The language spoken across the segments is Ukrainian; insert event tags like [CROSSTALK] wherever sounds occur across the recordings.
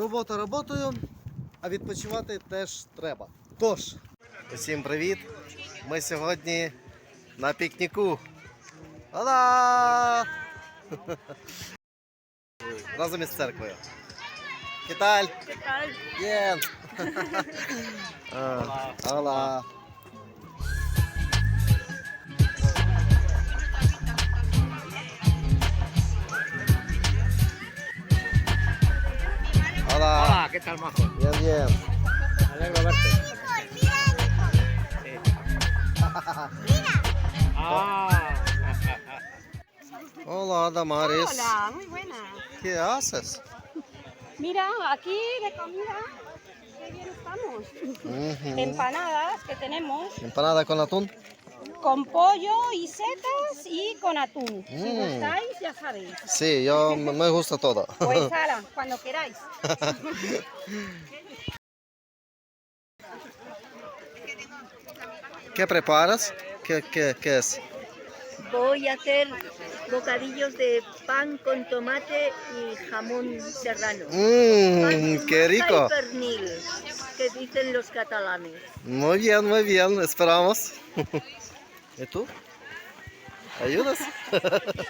Робота роботою, а відпочивати теж треба. Тож, усім привіт! Ми сьогодні на пікніку. Ала! Разом [LAUGHS] із церквою. Киталь! Киталь! Ah, hola. [LAUGHS] ¿qué tal, majo? Bien, bien. Me alegro verte. Ah, Hola, Damaris. Hola, muy buena. ¿Qué haces? Mira, aquí de comida, qué bien estamos. Empanadas que tenemos Empanada con atún. Con pollo y setas y con atún. Si Mm. gustáis, ya sabéis. Sí, yo me gusta todo. [LAUGHS] Pues ala, cuando queráis. [LAUGHS] ¿Qué preparas? ¿Qué, qué, qué es? Voy a hacer bocadillos de pan con tomate y jamón serrano. Mmm, qué rico. y pernil, que dicen los catalanes. Muy bien, muy bien, esperamos. [LAUGHS] Tú? Ayudas? [LAUGHS]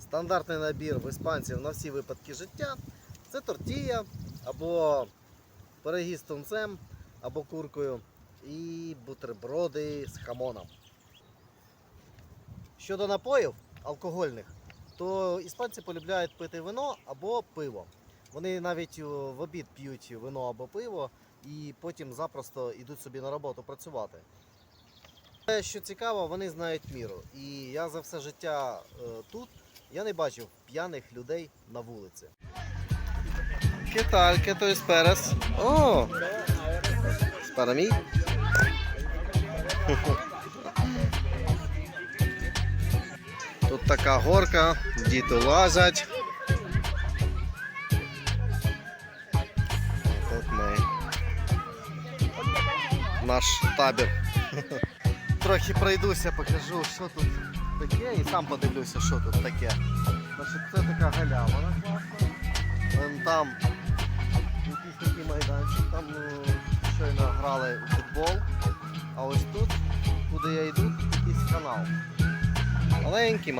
Стандартний набір в іспанців на всі випадки життя це тортія або пироги з тунцем, або куркою і бутерброди з хамоном. Щодо напоїв алкогольних, то іспанці полюбляють пити вино або пиво. Вони навіть в обід п'ють вино або пиво і потім запросто йдуть собі на роботу працювати. Що цікаво, вони знають міру. І я за все життя е, тут я не бачив п'яних людей на вулиці. ¿Qué tal? ¿Qué tú esperas? Oh, para? Тут така горка, діти лазять. Тут ми. Наш табір. [LAUGHS] Трохи пройдуся, покажу, що тут таке, і сам подивлюся, що тут таке. Значить, це така галява класна. Там якийсь такий майданчик, там ну, щойно грали у футбол. А ось тут, куди я йду, якийсь канал. Маленький,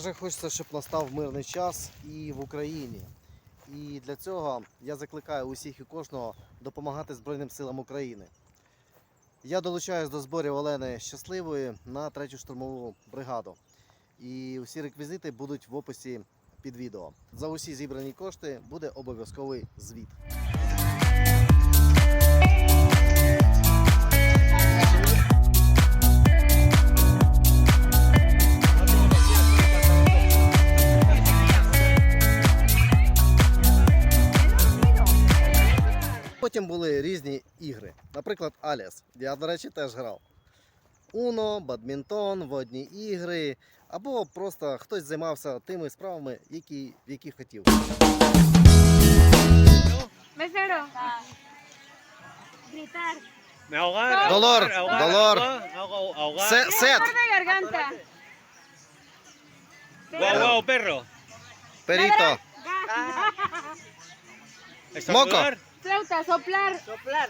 Же хочеться, щоб настав мирний час і в Україні. І для цього я закликаю усіх і кожного допомагати Збройним силам України. Я долучаюсь до зборів Олени Щасливої на третю штурмову бригаду. І усі реквізити будуть в описі під відео. За усі зібрані кошти буде обов'язковий звіт. Наприклад, Аліас. Я, до речі, теж грав. Уно, бадмінтон, водні ігри, або просто хтось займався тими справами, які, які хотів. Mesero. Gritar. me ahogar. Dolor, dolor. ahogar, ahogar, ahogar. Се- Сет! de garganta. Guau, guau, perro. Періто! Estornudar. Flauta, soplar. Soplar.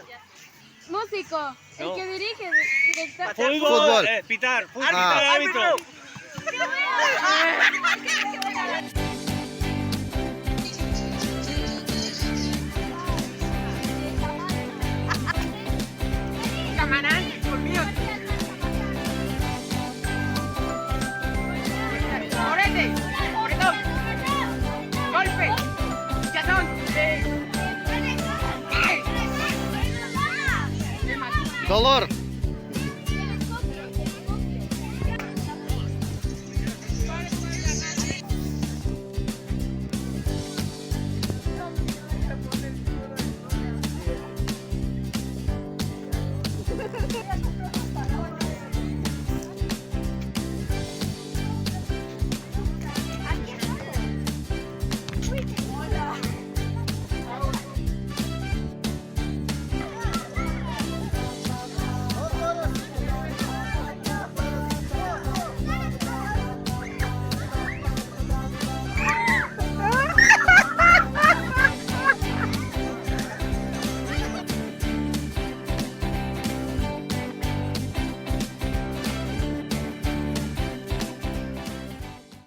Músico. El que dirige, director. Fútbol. Fútbol. eh, pitar. Fútbol. Ah. Pitar, árbitro. [LAUGHS] Долор!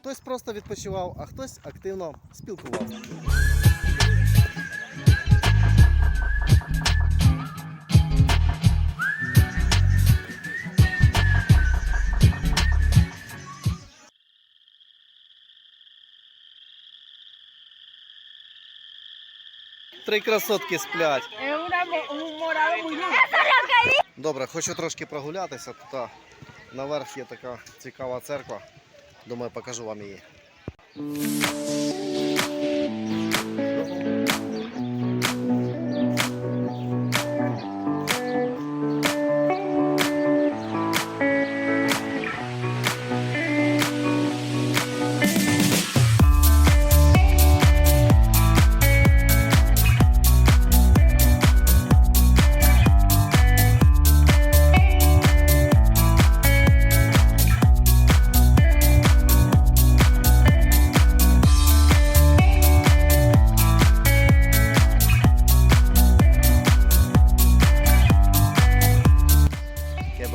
Хтось просто відпочивав, а хтось активно спілкувався. Три красотки сплять. Добре, хочу трошки прогулятися. Тут наверх є така цікава церква. Думаю, покажу вам її.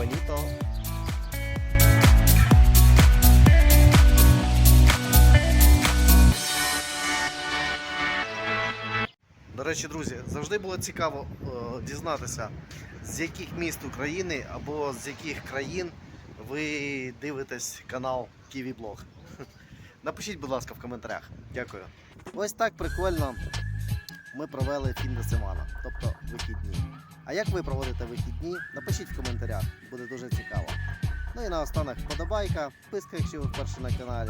Qué. До речі, друзі, завжди було цікаво е, дізнатися, з яких міст України або з яких країн ви дивитесь канал Блог. [LAUGHS] Напишіть, будь ласка, в коментарях. Дякую. Ось так прикольно ми провели фін де тобто вихідні. А як ви проводите вихідні? Напишіть в коментарях, буде дуже цікаво. Ну і наостанок вподобайка, підписка, якщо ви вперше на каналі,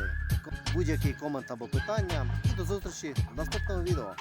будь-який комент або питання. І до зустрічі в наступному відео.